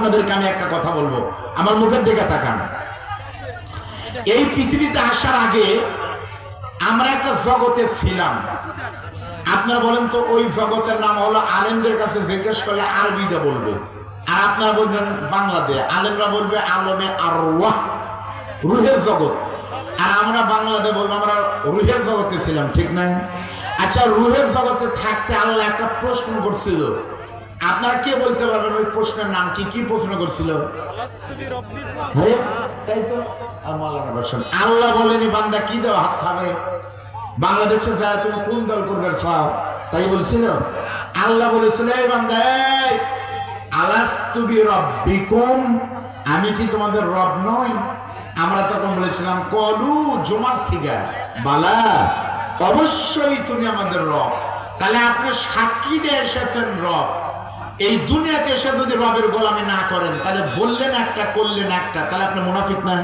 আপনাদেরকে আমি একটা কথা বলব। আমার মুখের দিকে তাকান। এই পৃথিবীতে আসার আগে আমরা একটা জগতে ছিলাম। আপনারা বলেন তো, ওই জগতের নাম হলো আলেমদের কাছে জিজ্ঞেস করলে আরবিতে বলবে। আর আপনারা বলবেন বাংলাতে। আলেমরা বলবে আলমে আর রুহের জগৎ। আর আমরা বাংলাতে বলব আমরা রুহের জগতে ছিলাম, ঠিক না আচ্ছা রুহের জগতে থাকতে আল্লাহ একটা প্রশ্ন করছিল। আপনারা কে বলতে পারবেন ওই প্রশ্নের নাম কি? কি প্রশ্ন করছিল। আল্লাহ বলেনি, বান্দা কি দেওয়া হাত খাবে? বাংলাদেশে যায় তুমি কোন দল করবে? খাও তাই বলছিল? আল্লাহ বলেছিল, এই বান্দা আলাস্তুবি রব্বিকুম আমি কি তোমাদের রব নই? আমরা তখন বলেছিলাম, কলু জমার সিগা বালা, অবশ্যই তুমি আমাদের রব। তাহলে আপনি সাক্ষী দিয়ে এসেছেন রব। এই দুনিয়াকে সে যদি রবের গোলামি না করেন, তাহলে বললেন একটা, করলেন একটা, তাহলে আপনি মুনাফিক না?